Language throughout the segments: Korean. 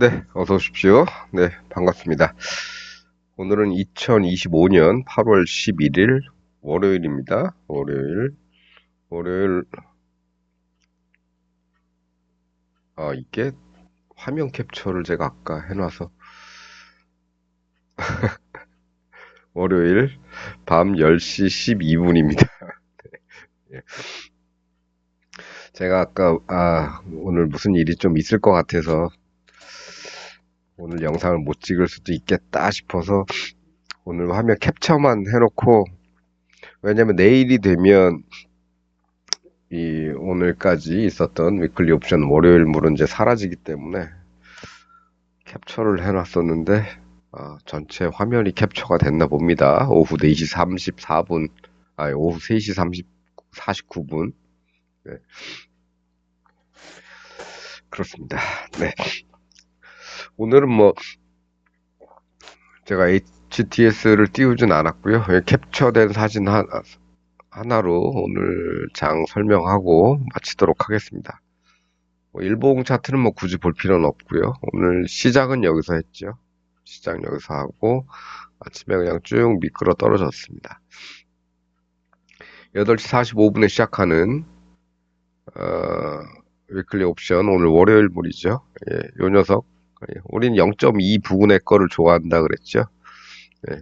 네, 어서 오십시오. 네, 반갑습니다. 오늘은 2025년 8월 11일 월요일입니다. 월요일, 월요일, 아, 이게 화면 캡처를 제가 아까 해놔서 월요일 밤 10시 12분입니다. 제가 아까, 아, 오늘 무슨 일이 좀 있을 것 같아서 오늘 영상을 못 찍을 수도 있겠다 싶어서 오늘 화면 캡처만 해놓고 왜냐면 내일이 되면 이 오늘까지 있었던 위클리 옵션 월요일 물은 이제 사라지기 때문에 capture를 해놨었는데 아, 전체 화면이 캡처가 됐나 봅니다. 오후 4시 34분 아니 오후 3시 30, 49분 네. 그렇습니다. 네. 오늘은 뭐 제가 HTS를 띄우진 않았고요. 캡처된 사진 하나, 하나 로 오늘 장 설명하고 마치도록 하겠습니다. 뭐 일봉 차트는 뭐 굳이 볼 필요는 없고요. 오늘 시작은 여기서 했죠. 시작 여기서 하고 아침에 그냥 쭉 미끄러 떨어졌습니다. 8시 45분에 시작하는 어, 위클리 옵션 오늘 월요일물이죠. 예, 요 녀석 우린 0.2 부근의 거를 좋아한다 그랬죠. 네,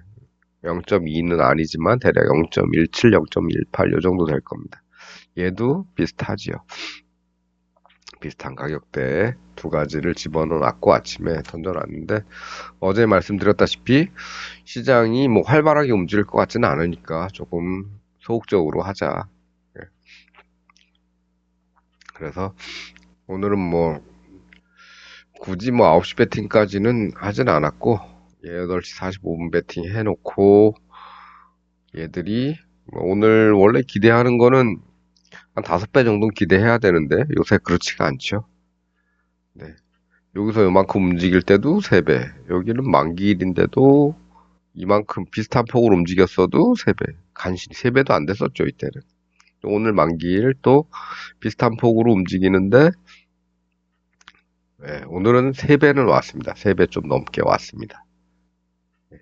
0.2는 아니지만 대략 0.17, 0.18 요 정도 될 겁니다. 얘도 비슷하지요. 비슷한 가격대 두 가지를 집어넣어놨고 아침에 던져놨는데 어제 말씀드렸다시피 시장이 뭐 활발하게 움직일 것 같지는 않으니까 조금 소극적으로 하자. 네. 그래서 오늘은 뭐 굳이 뭐 9시 배팅까지는 하진 않았고 8시 45분 배팅 해놓고 얘들이 뭐 오늘 원래 기대하는 거는 한 5배 정도 기대해야 되는데 요새 그렇지가 않죠. 네. 여기서 요만큼 움직일 때도 3배 여기는 만기일인데도 이만큼 비슷한 폭으로 움직였어도 3배 간신히 3배도 안 됐었죠 이때는 오늘 만기일 또 비슷한 폭으로 움직이는데 네, 오늘은 3배는 왔습니다. 3배 좀 넘게 왔습니다. 네.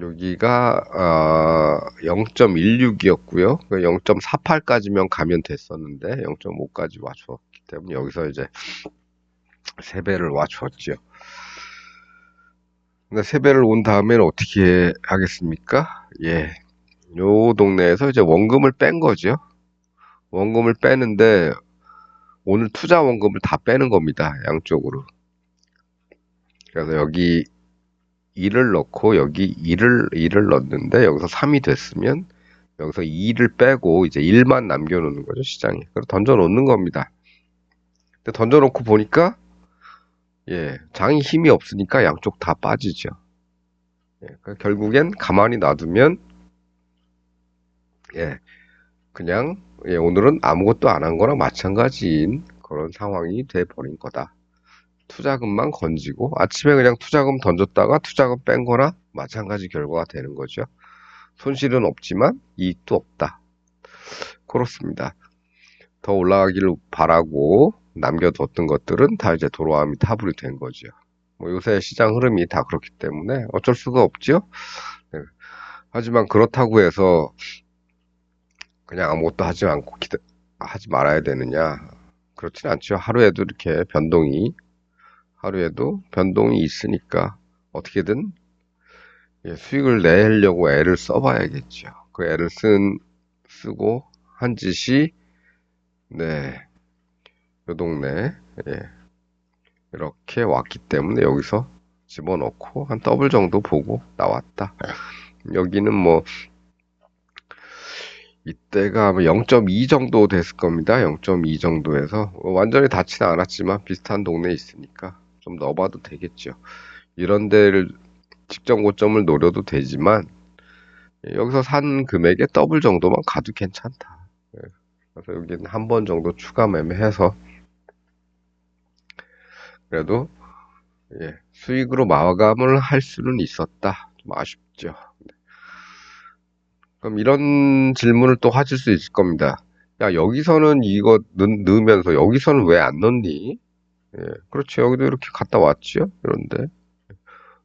여기가 어, 0.16이었고요. 0.48까지면 가면 됐었는데 0.5까지 와주었기 때문에 여기서 이제 3배를 와주었죠. 근데 3배를 온 다음에는 어떻게 하겠습니까? 예. 요 동네에서 이제 원금을 뺀 거죠. 원금을 빼는데 오늘 투자 원금을 다 빼는 겁니다. 양쪽으로. 그래서 여기 1을 넣고 여기 2를 2를 넣는데 여기서 3이 됐으면 여기서 2를 빼고 이제 1만 남겨 놓는 거죠, 시장에. 그래서 던져 놓는 겁니다. 근데 던져 놓고 보니까 예, 장이 힘이 없으니까 양쪽 다 빠지죠. 예, 결국엔 가만히 놔두면 예, 그냥 예, 오늘은 아무것도 안 한 거랑 마찬가지인 그런 상황이 돼 버린 거다. 투자금만 건지고 아침에 그냥 투자금 던졌다가 투자금 뺀 거나 마찬가지 결과가 되는 거죠. 손실은 없지만 이익도 없다. 그렇습니다. 더 올라가기를 바라고 남겨뒀던 것들은 다 이제 도로함이 타불이 된 거죠. 뭐 요새 시장 흐름이 다 그렇기 때문에 어쩔 수가 없죠. 네. 하지만 그렇다고 해서 그냥 아무것도 하지 않고 기다, 하지 말아야 되느냐? 그렇진 않죠. 하루에도 이렇게 변동이, 하루에도 변동이 있으니까 어떻게든 예, 수익을 내려고 애를 써봐야겠죠. 그 애를 쓴, 쓰고 한 짓이, 네, 요 동네, 예, 이렇게 왔기 때문에 여기서 집어넣고 한 더블 정도 보고 나왔다. 여기는 뭐 이때가 0.2 정도 됐을 겁니다. 0.2 정도에서 완전히 닿지는 않았지만 비슷한 동네에 있으니까 좀 넣어봐도 되겠죠. 이런 데를 직전 고점을 노려도 되지만 여기서 산 금액의 더블 정도만 가도 괜찮다. 예. 그래서 여기는 한 번 정도 추가 매매해서 그래도 예, 수익으로 마감을 할 수는 있었다. 좀 아쉽죠. 그럼 이런 질문을 또 하실 수 있을 겁니다. 야, 여기서는 이거 넣, 으면서 여기서는 왜 안 넣니? 예, 그렇죠. 여기도 이렇게 갔다 왔지요. 이런데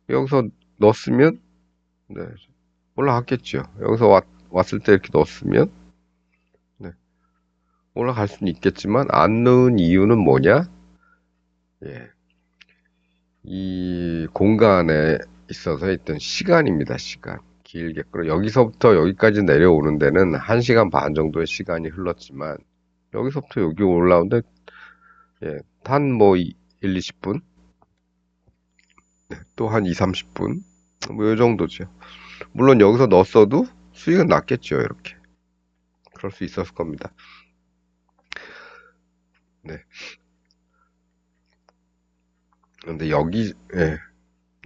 여기서 넣었으면 네, 올라갔겠죠. 여기서 왔, 왔을 때 이렇게 넣었으면 네, 올라갈 수는 있겠지만 안 넣은 이유는 뭐냐? 예, 이 공간에 있어서 있던 시간입니다. 시간. 길게 끌어 여기서부터 여기까지 내려오는 데는 1시간 반 정도의 시간이 흘렀지만 여기서부터 여기 올라오는데 예, 단뭐 1, 20분 또 한 2, 30분 뭐요 정도죠. 물론 여기서 넣었어도 수익은 났겠죠. 이렇게 그럴 수 있었을 겁니다. 네. 근데 여기 예.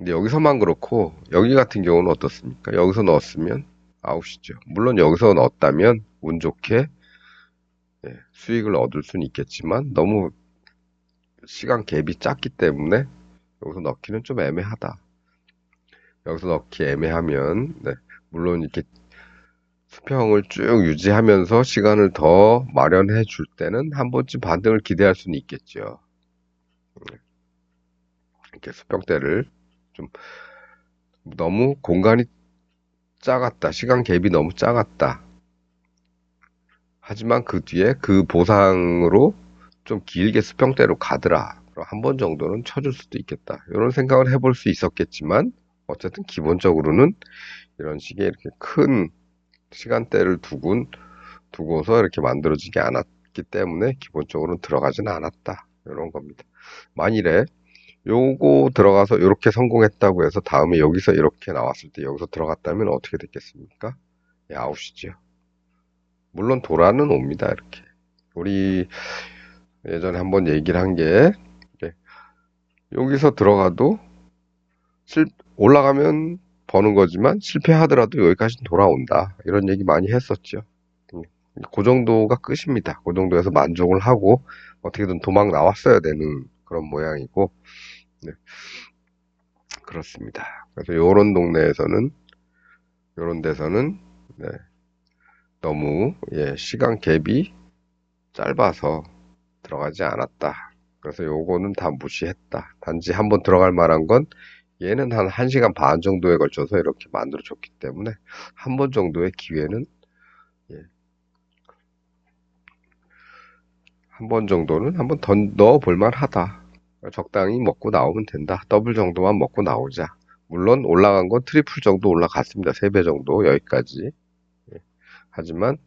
근데 여기서만 그렇고 여기 같은 경우는 어떻습니까? 여기서 넣었으면 아웃이죠. 물론 여기서 넣었다면 운 좋게 예, 수익을 얻을 수는 있겠지만 너무 시간 갭이 작기 때문에 여기서 넣기는 좀 애매하다. 여기서 넣기 애매하면 네, 물론 이렇게 수평을 쭉 유지하면서 시간을 더 마련해 줄 때는 한 번쯤 반등을 기대할 수는 있겠죠. 네. 이렇게 수평대를 좀 너무 공간이 작았다. 시간 갭이 너무 작았다. 하지만 그 뒤에 그 보상으로 좀 길게 수평대로 가더라. 한번 정도는 쳐줄 수도 있겠다. 이런 생각을 해볼 수 있었겠지만 어쨌든 기본적으로는 이런 식의 이렇게 큰 시간대를 두군 두고서 이렇게 만들어지지 않았기 때문에 기본적으로는 들어가지는 않았다. 이런 겁니다. 만일에 요거 들어가서 이렇게 성공했다고 해서 다음에 여기서 이렇게 나왔을 때 여기서 들어갔다면 어떻게 됐겠습니까? 예, 아웃이죠. 물론 돌아는 옵니다. 이렇게. 우리 예전에 한번 얘기를 한 게 여기서 들어가도 실, 올라가면 버는 거지만 실패하더라도 여기까지 돌아온다. 이런 얘기 많이 했었죠. 음, 그 정도가 끝입니다. 그 정도에서 만족을 하고 어떻게든 도망 나왔어야 되는 그런 모양이고 네. 그렇습니다. 그래서 요런 동네에서는 요런 데서는 네. 너무 예, 시간 갭이 짧아서 들어가지 않았다. 그래서 요거는 다 무시했다. 단지 한번 들어갈 만한 건 얘는 한 1시간 반 정도에 걸쳐서 이렇게 만들어 줬기 때문에 한 번 정도의 기회는 예, 한 번 정도는 한번 더 넣어 볼 만하다. 적당히 먹고 나오면 된다. 더블 정도만 먹고 나오자. 물론 올라간 건 트리플 정도 올라갔습니다. 3배 정도 여기까지. 예. 하지만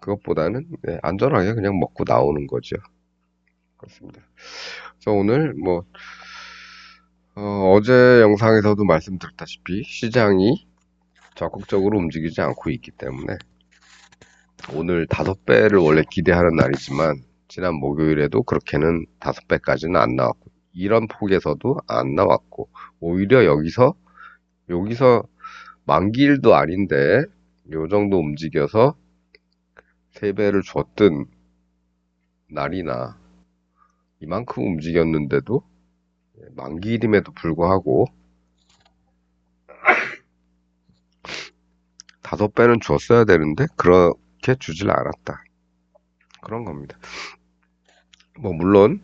그것보다는 네, 안전하게 그냥 먹고 나오는 거죠. 그렇습니다. 그래서 오늘 뭐 어, 제 영상에서도 말씀드렸다시피 시장이 적극적으로 움직이지 않고 있기 때문에 오늘 다섯 배를 원래 기대하는 날이지만 지난 목요일에도 그렇게는 다섯 배까지는 안 나왔고 이런 폭에서도 안 나왔고 오히려 여기서 여기서 만기일도 아닌데 요 정도 움직여서 세 배를 줬던 날이나 이만큼 움직였는데도 만기일임에도 불구하고 다섯 배는 줬어야 되는데 그렇게 주질 않았다. 그런 겁니다. 뭐 물론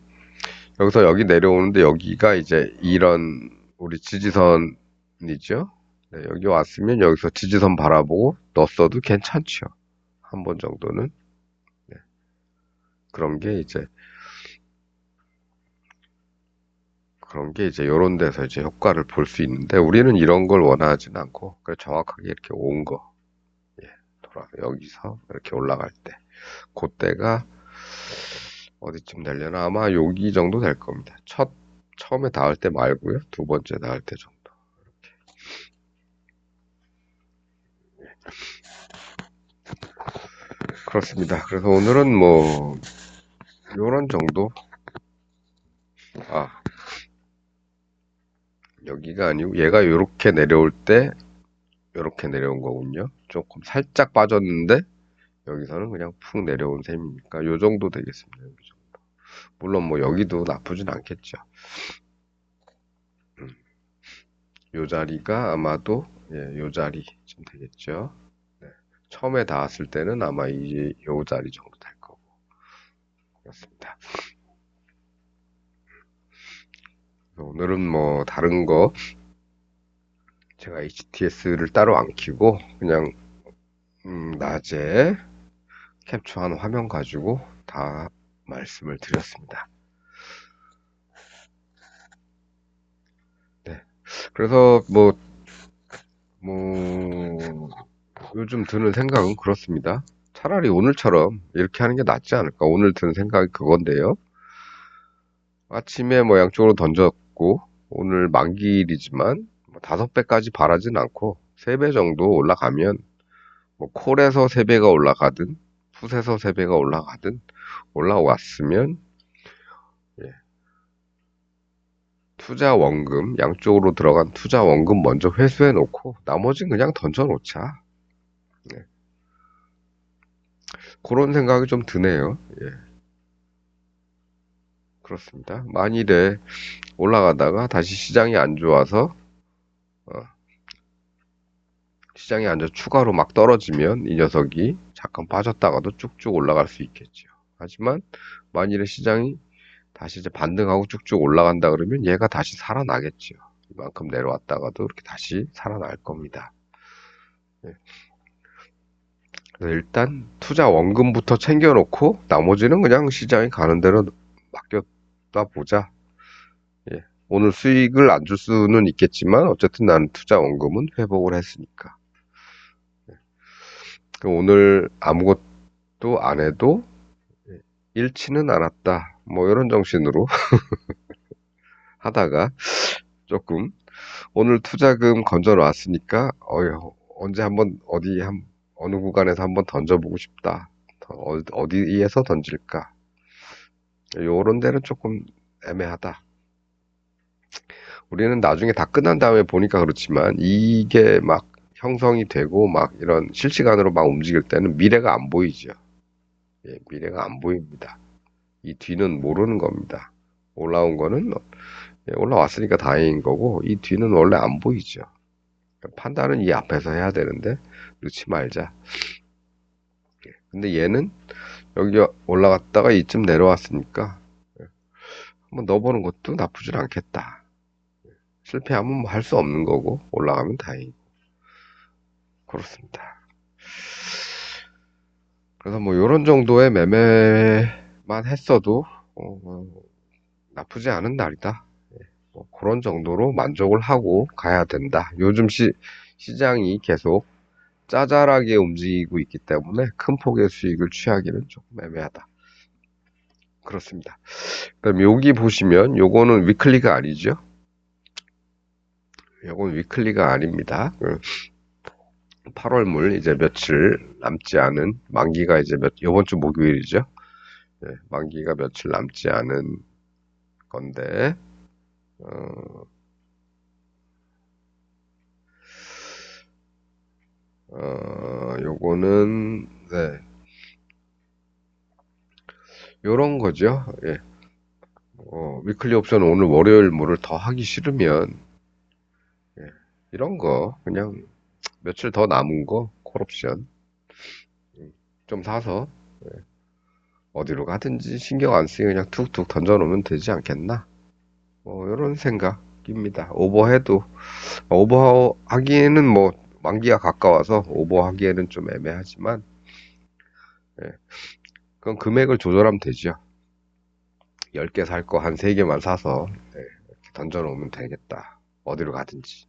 여기서 여기 내려오는데 여기가 이제 이런 우리 지지선이죠. 네, 여기 왔으면 여기서 지지선 바라보고 넣었어도 괜찮죠. 한 번 정도는. 네. 그런 게 이제 그런 게 이제 이런 데서 이제 효과를 볼 수 있는데 우리는 이런 걸 원하진 않고 그래 정확하게 이렇게 온 거. 예, 돌아 여기서 이렇게 올라갈 때 그때가 어디쯤 되려나 아마 여기 정도 될 겁니다. 첫 처음에 닿을 때 말고요. 두 번째 닿을 때 정도. 이렇게. 그렇습니다. 그래서 오늘은 뭐 요런 정도 아 여기가 아니고 얘가 이렇게 내려올 때 이렇게 내려온 거군요. 조금 살짝 빠졌는데 여기서는 그냥 푹 내려온 셈이니까 요 정도 되겠습니다. 요 정도. 물론 뭐 여기도 나쁘진 않겠죠. 음. 요 자리가 아마도 예, 요 자리쯤 되겠죠. 네. 처음에 닿았을 때는 아마 이요 자리 정도 될 거고 그렇습니다. 오늘은 뭐 다른 거 제가 HTS를 따로 안 키고 그냥 음, 낮에 캡처한 화면 가지고 다 말씀을 드렸습니다. 네. 그래서 뭐, 뭐, 요즘 드는 생각은 그렇습니다. 차라리 오늘처럼 이렇게 하는 게 낫지 않을까. 오늘 드는 생각이 그건데요. 아침에 뭐 양쪽으로 던졌고, 오늘 만기일이지만, 뭐 다섯 배까지 바라진 않고, 세 배 정도 올라가면, 뭐 콜에서 세 배가 올라가든, 풋에서 세 배가 올라가든, 올라왔으면, 예. 투자 원금, 양쪽으로 들어간 투자 원금 먼저 회수해 놓고, 나머지는 그냥 던져 놓자. 네. 그런 생각이 좀 드네요. 예. 그렇습니다. 만일에 올라가다가 다시 시장이 안 좋아서, 어, 시장이 안 좋아 추가로 막 떨어지면 이 녀석이 잠깐 빠졌다가도 쭉쭉 올라갈 수 있겠죠. 하지만 만일에 시장이 다시 이제 반등하고 쭉쭉 올라간다 그러면 얘가 다시 살아나겠죠. 이만큼 내려왔다가도 이렇게 다시 살아날 겁니다. 예. 그래서 일단 투자 원금부터 챙겨놓고 나머지는 그냥 시장이 가는 대로 맡겼다 보자. 예. 오늘 수익을 안 줄 수는 있겠지만 어쨌든 나는 투자 원금은 회복을 했으니까. 오늘 아무것도 안 해도 잃지는 않았다. 뭐 이런 정신으로 하다가 조금 오늘 투자금 건져 놨으니까 어휴 언제 한번 어디 한 어느 구간에서 한번 던져보고 싶다. 어, 어디에서 던질까? 요런 데는 조금 애매하다. 우리는 나중에 다 끝난 다음에 보니까 그렇지만 이게 막 형성이 되고 막 이런 실시간으로 막 움직일 때는 미래가 안 보이죠. 예, 미래가 안 보입니다. 이 뒤는 모르는 겁니다. 올라온 거는 예, 올라왔으니까 다행인 거고 이 뒤는 원래 안 보이죠. 판단은 이 앞에서 해야 되는데 넣지 말자. 예, 근데 얘는 여기 올라갔다가 이쯤 내려왔으니까 예, 한번 넣어보는 것도 나쁘진 않겠다. 예, 실패하면 뭐 할 수 없는 거고 올라가면 다행이고 그렇습니다. 그래서 뭐 이런 정도의 매매만 했어도 어, 뭐 나쁘지 않은 날이다. 뭐 그런 정도로 만족을 하고 가야 된다. 요즘 시, 시장이 계속 짜잘하게 움직이고 있기 때문에 큰 폭의 수익을 취하기는 조금 애매하다. 그렇습니다. 그럼 여기 보시면 요거는 위클리가 아니죠. 요건 위클리가 아닙니다. 8월 물 이제 며칠 남지 않은 만기가 이제 몇 요번 주 목요일이죠. 네, 만기가 며칠 남지 않은 건데 어, 어, 요거는, 네. 요런 거죠. 예. 어, 위클리 옵션 오늘 월요일 물을 더 하기 싫으면, 예. 이런 거, 그냥 며칠 더 남은 거, 콜옵션. 음, 좀 사서, 예. 어디로 가든지 신경 안 쓰고 그냥 툭툭 던져놓으면 되지 않겠나? 뭐, 이런 생각입니다. 오버해도, 오버하기에는 뭐, 만기가 가까워서 오버하기에는 좀 애매하지만, 예. 그건 금액을 조절하면 되죠. 10개 살 거 한 3개만 사서, 예. 던져놓으면 되겠다. 어디로 가든지.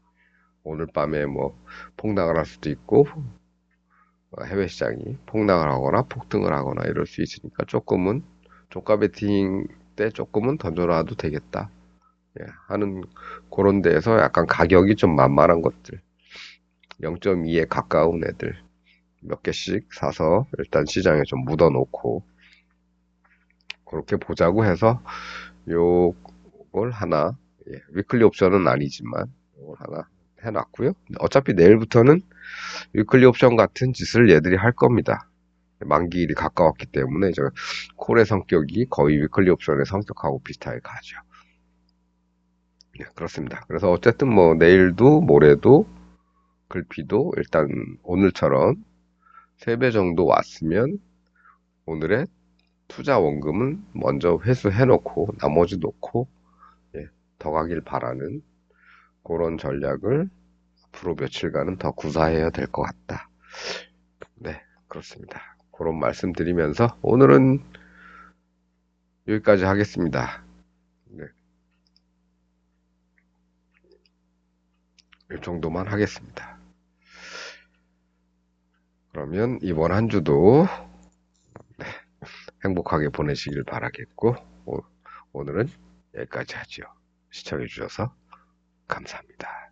오늘 밤에 뭐, 폭락을 할 수도 있고, 어, 해외 시장이 폭락을 하거나 폭등을 하거나 이럴 수 있으니까 조금은, 조가 베팅 때 조금은 던져놔도 되겠다. 예, 하는 그런 데에서 약간 가격이 좀 만만한 것들 0.2에 가까운 애들 몇 개씩 사서 일단 시장에 좀 묻어 놓고 그렇게 보자고 해서 요걸 하나 예, 위클리 옵션은 아니지만 요걸 하나 해놨고요. 어차피 내일부터는 위클리 옵션 같은 짓을 얘들이 할 겁니다. 만기일이 가까웠기 때문에 이제 콜의 성격이 거의 위클리 옵션의 성격하고 비슷하게 가죠. 네, 그렇습니다. 그래서 어쨌든 뭐 내일도 모레도 글피도 일단 오늘처럼 3배 정도 왔으면 오늘의 투자 원금은 먼저 회수해 놓고 나머지 놓고 예, 더 가길 바라는 그런 전략을 앞으로 며칠간은 더 구사해야 될 것 같다. 네, 그렇습니다. 그런 말씀 드리면서 오늘은 여기까지 하겠습니다. 네. 이 정도만 하겠습니다. 그러면 이번 한 주도 네, 행복하게 보내시길 바라겠고 오, 오늘은 여기까지 하죠. 시청해 주셔서 감사합니다.